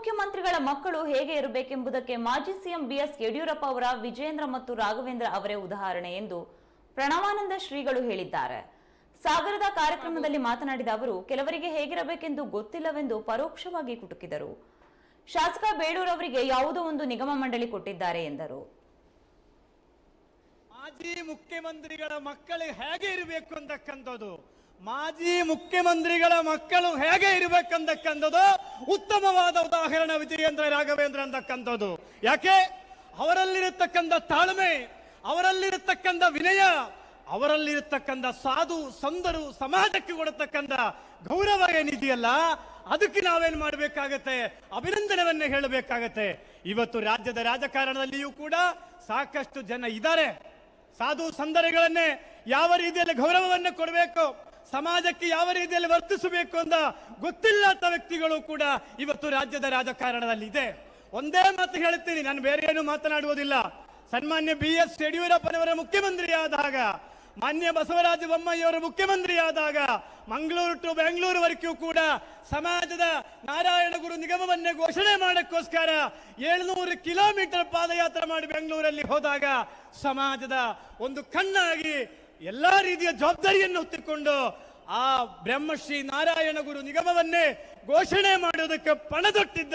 ಮುಖ್ಯಮಂತ್ರಿಗಳ ಮಕ್ಕಳು ಹೇಗೆ ಇರಬೇಕೆಂಬುದಕ್ಕೆ ಮಾಜಿ ಸಿಎಂ ಬಿಎಸ್ ಯಡಿಯೂರಪ್ಪ ಅವರ ವಿಜಯೇಂದ್ರ ಮತ್ತು ರಾಘವೇಂದ್ರ ಅವರೇ ಉದಾಹರಣೆ ಎಂದು ಪ್ರಣವಾನಂದ ಶ್ರೀಗಳು ಹೇಳಿದ್ದಾರೆ. ಸಾಗರದ ಕಾರ್ಯಕ್ರಮದಲ್ಲಿ ಮಾತನಾಡಿದ ಅವರು, ಕೆಲವರಿಗೆ ಹೇಗಿರಬೇಕೆಂದು ಗೊತ್ತಿಲ್ಲವೆಂದು ಪರೋಕ್ಷವಾಗಿ ಕುಟುಕಿದರು. ಶಾಸಕ ಬೇಳೂರವರಿಗೆ ಯಾವುದೋ ಒಂದು ನಿಗಮ ಮಂಡಳಿ ಕೊಟ್ಟಿದ್ದಾರೆ ಎಂದರು. ಮಾಜಿ ಮುಖ್ಯಮಂತ್ರಿಗಳ ಮಕ್ಕಳು ಹೇಗೆ ಇರಬೇಕು ಅಂತಕ್ಕಂಥದ್ದು ಮಾಜಿ ಮುಖ್ಯಮಂತ್ರಿಗಳ ಮಕ್ಕಳು ಹೇಗೆ ಇರಬೇಕಂತಕ್ಕಂಥದ್ದು, ಉತ್ತಮವಾದ ಉದಾಹರಣೆ ವಿಜಯೇಂದ್ರ ರಾಘವೇಂದ್ರ ಅಂತಕ್ಕಂಥದ್ದು. ಯಾಕೆ? ಅವರಲ್ಲಿರತಕ್ಕಂಥ ತಾಳ್ಮೆ, ಅವರಲ್ಲಿರತಕ್ಕಂಥ ವಿನಯ, ಅವರಲ್ಲಿರತಕ್ಕಂಥ ಸಾಧು, ಸಂದರು, ಸಮಾಜಕ್ಕೆ ಕೊಡತಕ್ಕಂಥ ಗೌರವ ಏನಿದೆಯಲ್ಲ, ಅದಕ್ಕೆ ನಾವೇನ್ ಮಾಡಬೇಕಾಗತ್ತೆ? ಅಭಿನಂದನವನ್ನೇ ಹೇಳಬೇಕಾಗತ್ತೆ. ಇವತ್ತು ರಾಜ್ಯದ ರಾಜಕಾರಣದಲ್ಲಿಯೂ ಕೂಡ ಸಾಕಷ್ಟು ಜನ ಇದ್ದಾರೆ. ಸಾಧು ಸಂದರ್ಯಗಳನ್ನೇ ಯಾವ ರೀತಿಯಲ್ಲಿ ಗೌರವವನ್ನು ಕೊಡಬೇಕು? ಸಮಾಜಕ್ಕೆ ಯಾವ ರೀತಿಯಲ್ಲಿ ವರ್ತಿಸಬೇಕು ಅಂತ ಗೊತ್ತಿಲ್ಲದ ವ್ಯಕ್ತಿಗಳು ಕೂಡ ಇವತ್ತು ರಾಜ್ಯದ ರಾಜಕಾರಣದಲ್ಲಿ ಇದೆ. ಒಂದೇ ಮಾತು ಹೇಳ್ತೀನಿ, ನಾನು ಬೇರೆ ಏನು ಮಾತನಾಡುವುದಿಲ್ಲ. ಸನ್ಮಾನ್ಯ ಬಿ ಎಸ್ ಯಡಿಯೂರಪ್ಪನವರ ಮುಖ್ಯಮಂತ್ರಿ ಆದಾಗ ಮಾನ್ಯ ಬಸವರಾಜ ಬೊಮ್ಮಾಯಿಯವರ ಮುಖ್ಯಮಂತ್ರಿ ಆದಾಗ ಮಂಗಳೂರು ಟು ಬೆಂಗಳೂರುವರೆಗೂ ಕೂಡ ಸಮಾಜದ ನಾರಾಯಣ ಗುರು ನಿಗಮವನ್ನೇ ಘೋಷಣೆ ಮಾಡಕ್ಕೋಸ್ಕರ ಏಳ್ನೂರು ಕಿಲೋಮೀಟರ್ ಪಾದಯಾತ್ರೆ ಮಾಡಿ ಬೆಂಗಳೂರಲ್ಲಿ ಹೋದಾಗ ಸಮಾಜದ ಒಂದು ಕಣ್ಣಾಗಿ ಎಲ್ಲಾ ರೀತಿಯ ಜವಾಬ್ದಾರಿಯನ್ನು ಹೊತ್ತುಕೊಂಡು ಆ ಬ್ರಹ್ಮಶ್ರೀ ನಾರಾಯಣ ಗುರು ನಿಗಮವನ್ನೇ ಘೋಷಣೆ ಮಾಡುವುದಕ್ಕೆ ಪಣದೊಟ್ಟಿದ್ದ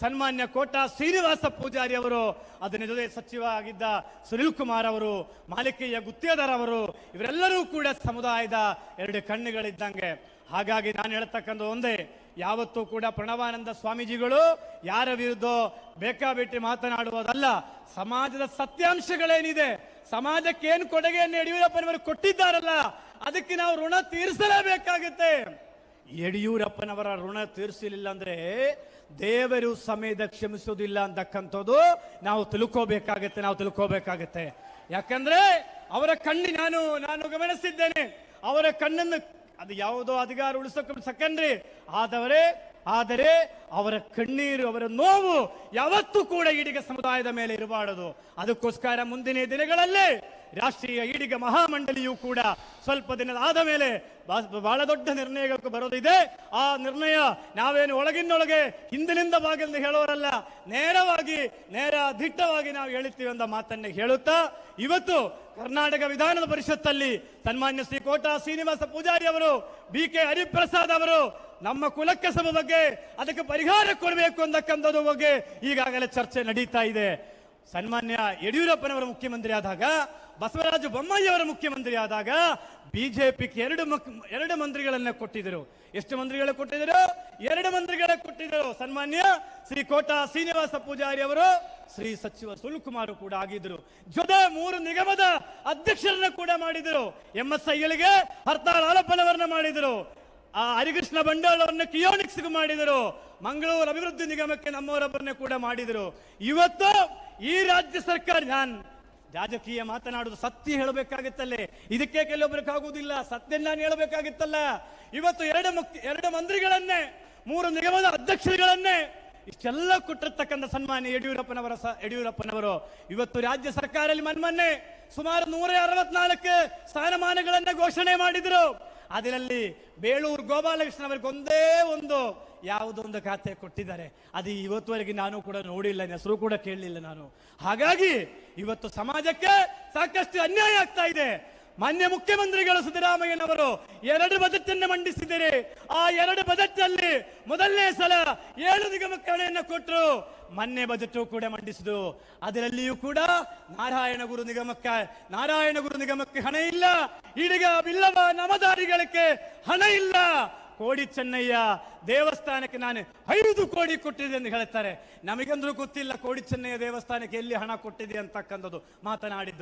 ಸನ್ಮಾನ್ಯ ಕೋಟಾ ಶ್ರೀನಿವಾಸ ಪೂಜಾರಿ ಅವರು ಅದನ್ನ ಜೊತೆ ಸಚಿವ ಆಗಿದ್ದ ಸುನಿಲ್ ಕುಮಾರ್ ಅವರು, ಮಾಲಿಕೆಯ ಗುತ್ತೇದಾರ್ ಅವರು, ಇವರೆಲ್ಲರೂ ಕೂಡ ಸಮುದಾಯದ ಎರಡು ಕಣ್ಣುಗಳಿದ್ದಂಗೆ. ಹಾಗಾಗಿ ನಾನು ಹೇಳ್ತಕ್ಕಂಥ ಒಂದೇ, ಯಾವತ್ತೂ ಕೂಡ ಪ್ರಣವಾನಂದ ಸ್ವಾಮೀಜಿಗಳು ಯಾರ ವಿರುದ್ಧ ಬೇಕಾಬಿಟ್ಟಿ ಮಾತನಾಡುವುದಲ್ಲ, ಸಮಾಜದ ಸತ್ಯಾಂಶಗಳೇನಿದೆ ಸಮಾಜಕ್ಕೆ ಏನು ಕೊಡುಗೆಯನ್ನು ಯಡಿಯೂರಪ್ಪನವರು ಕೊಟ್ಟಿದ್ದಾರಲ್ಲ ಅದಕ್ಕೆ ನಾವು ಋಣ ತೀರಿಸಲೇಬೇಕಾಗುತ್ತೆ. ಯಡಿಯೂರಪ್ಪನವರ ಋಣ ತೀರಿಸಲಿಲ್ಲ ಅಂದ್ರೆ ದೇವರು ಸಮಯದ ಕ್ಷಮಿಸುವುದಿಲ್ಲ ಅಂತಕ್ಕಂಥದ್ದು ನಾವು ತಿಳ್ಕೋಬೇಕಾಗತ್ತೆ ನಾವು ತಿಳ್ಕೋಬೇಕಾಗತ್ತೆ. ಯಾಕಂದ್ರೆ ಅವರ ಕಣ್ಣಿ ನಾನು ನಾನು ಗಮನಿಸಿದ್ದೇನೆ. ಅವರ ಕಣ್ಣನ್ನು, ಅದು ಯಾವುದೋ ಅಧಿಕಾರ ಉಳಿಸೋಕೆ ಸಕಂಡ್ರಿ. ಆದವರೇ ಆದರೆ ಅವರ ಕಣ್ಣೀರು, ಅವರ ನೋವು ಯಾವತ್ತೂ ಕೂಡ ಈಡಿಗ ಸಮುದಾಯದ ಮೇಲೆ ಇರಬಾರದು. ಅದಕ್ಕೋಸ್ಕರ ಮುಂದಿನ ದಿನಗಳಲ್ಲೇ ರಾಷ್ಟ್ರೀಯ ಈಡಿಗ ಮಹಾಮಂಡಳಿಯು ಕೂಡ ಸ್ವಲ್ಪ ದಿನದ ಆದ ಮೇಲೆ ಬಹಳ ದೊಡ್ಡ ನಿರ್ಣಯಕ್ಕೆ ಬರೋದಿದೆ. ಆ ನಿರ್ಣಯ ನಾವೇನು ಒಳಗಿನೊಳಗೆ ಹಿಂದಿನಿಂದ ಬಾಗಿಲಿಂದ ಹೇಳೋರಲ್ಲ, ನೇರವಾಗಿ, ನೇರ ದಿಟ್ಟವಾಗಿ ನಾವು ಹೇಳುತ್ತೀವಿ ಅಂತ ಮಾತನ್ನ ಹೇಳುತ್ತಾ, ಇವತ್ತು ಕರ್ನಾಟಕ ವಿಧಾನದ ಪರಿಷತ್ತಲ್ಲಿ ಸನ್ಮಾನ್ಯ ಶ್ರೀ ಕೋಟಾ ಶ್ರೀನಿವಾಸ ಪೂಜಾರಿ ಅವರು, ಬಿ ಕೆ ಹರಿಪ್ರಸಾದ್ ಅವರು ನಮ್ಮ ಕುಲಕ್ಕಸಬ ಬಗ್ಗೆ ಅದಕ್ಕೆ ಪರಿಹಾರ ಕೊಡಬೇಕು ಅಂತಕ್ಕಂಥದ್ದು ಬಗ್ಗೆ ಈಗಾಗಲೇ ಚರ್ಚೆ ನಡೀತಾ ಇದೆ. ಸನ್ಮಾನ್ಯ ಯಡಿಯೂರಪ್ಪನವರ ಮುಖ್ಯಮಂತ್ರಿ ಆದಾಗ, ಬಸವರಾಜ ಬೊಮ್ಮಾಯಿ ಅವರ ಮುಖ್ಯಮಂತ್ರಿ ಆದಾಗ ಬಿಜೆಪಿಗೆ ಎರಡು ಎರಡು ಮಂತ್ರಿಗಳನ್ನ ಕೊಟ್ಟಿದ್ದರು. ಎಷ್ಟು ಮಂತ್ರಿಗಳ ಕೊಟ್ಟಿದ್ದರು? ಎರಡು ಮಂತ್ರಿಗಳ ಕೊಟ್ಟಿದ್ದರು. ಸನ್ಮಾನ್ಯ ಶ್ರೀ ಕೋಟಾ ಶ್ರೀನಿವಾಸ ಪೂಜಾರಿ ಅವರು, ಶ್ರೀ ಸಚಿವ ಸುಲ್ಕುಮಾರ್ ಕೂಡ ಆಗಿದ್ರು ಜೊತೆ ಮೂರು ನಿಗಮದ ಅಧ್ಯಕ್ಷರನ್ನ ಕೂಡ ಮಾಡಿದರು ಎಂ ಎಸ್ ಐಗಳಿಗೆ ಹರ್ತಾಳ್ ಮಾಡಿದರು ಆ ಹರಿಕೃಷ್ಣ ಬಂಡವಾಳವನ್ನು ಕಿಯೋನಿಕ್ಸ್ಗೆ ಕಿಯೋನಿಕ್ಸ್ ಮಾಡಿದರು. ಮಂಗಳೂರು ಅಭಿವೃದ್ಧಿ ನಿಗಮಕ್ಕೆ ನಮ್ಮವರೊಬ್ಬರನ್ನೇ ಕೂಡ ಮಾಡಿದರು. ಇವತ್ತು ಈ ರಾಜ್ಯ ಸರ್ಕಾರ, ನಾನು ರಾಜಕೀಯ ಮಾತನಾಡುವುದು ಸತ್ಯ ಹೇಳಬೇಕಾಗಿತ್ತಲ್ಲೇ. ಇದಕ್ಕೆ ಕೆಲವೊಬ್ಬರಿಗಾಗುವುದಿಲ್ಲ ಸತ್ಯ ನಾನು ಹೇಳಬೇಕಾಗಿತ್ತಲ್ಲ. ಇವತ್ತು ಎರಡು ಮುಖ್ಯ ಎರಡು ಮಂತ್ರಿಗಳನ್ನೇ, ಮೂರು ನಿಗಮದ ಅಧ್ಯಕ್ಷರುಗಳನ್ನೇ ಇಷ್ಟೆಲ್ಲ ಕೊಟ್ಟಿರ್ತಕ್ಕಂಥ ಸನ್ಮಾನ್ಯ ಯಡಿಯೂರಪ್ಪನವರ ಸ, ಯಡಿಯೂರಪ್ಪನವರು. ಇವತ್ತು ರಾಜ್ಯ ಸರ್ಕಾರದಲ್ಲಿ ಮನ್ಮನ್ನೆ ಸುಮಾರು ನೂರ ಅರವತ್ನಾಲ್ಕು ಸ್ಥಾನಮಾನಗಳನ್ನ ಘೋಷಣೆ ಮಾಡಿದ್ರು. ಅದರಲ್ಲಿ ಬೇಳೂರು ಗೋಪಾಲಕೃಷ್ಣ ಒಂದೇ ಒಂದು ಯಾವುದೊಂದು ಖಾತೆ ಕೊಟ್ಟಿದ್ದಾರೆ. ಅದು ಇವತ್ತುವರೆಗೆ ನಾನು ಕೂಡ ನೋಡಿಲ್ಲ ಹೆಸರು ಕೂಡ ಕೇಳಲಿಲ್ಲ ನಾನು. ಹಾಗಾಗಿ ಇವತ್ತು ಸಮಾಜಕ್ಕೆ ಸಾಕಷ್ಟು ಅನ್ಯಾಯ ಆಗ್ತಾ ಇದೆ. ಮಾನ್ಯ ಮುಖ್ಯಮಂತ್ರಿಗಳು ಸಿದ್ದರಾಮಯ್ಯನವರು ಎರಡು ಬಜೆಟ್ ಅನ್ನು ಮಂಡಿಸಿದ್ದೀರಿ. ಆ ಎರಡು ಬಜೆಟ್ ಅಲ್ಲಿ ಮೊದಲನೇ ಸಲ ಏಳು ನಿಗಮಕ್ಕೆ ಕೊಟ್ಟರು. ಮೊನ್ನೆ ಬಜೆಟ್ ಕೂಡ ಮಂಡಿಸಿದು. ಅದರಲ್ಲಿಯೂ ಕೂಡ ನಾರಾಯಣ ಗುರು ನಿಗಮಕ್ಕೆ, ನಾರಾಯಣ ಗುರು ನಿಗಮಕ್ಕೆ ಹಣ ಇಲ್ಲ. ಈಡಿಗ ಬಿಲ್ಲವ ನಮದಾರಿಗಳಿಗೆ ಹಣ ಇಲ್ಲ. ಕೋಡಿ ಚೆನ್ನಯ್ಯ, ದೇವಸ್ಥಾನಕ್ಕೆ ನಾನು ಐದು ಕೋಡಿ ಕೊಟ್ಟಿದೆ ಎಂದು ಹೇಳ್ತಾರೆ ನಮಗಂದ್ರೂ ಗೊತ್ತಿಲ್ಲ ಕೋಡಿ ಚೆನ್ನಯ್ಯ ದೇವಸ್ಥಾನಕ್ಕೆ ಎಲ್ಲಿ ಹಣ ಕೊಟ್ಟಿದೆ ಅಂತಕ್ಕಂಥದ್ದು ಮಾತನಾಡಿದ್ದು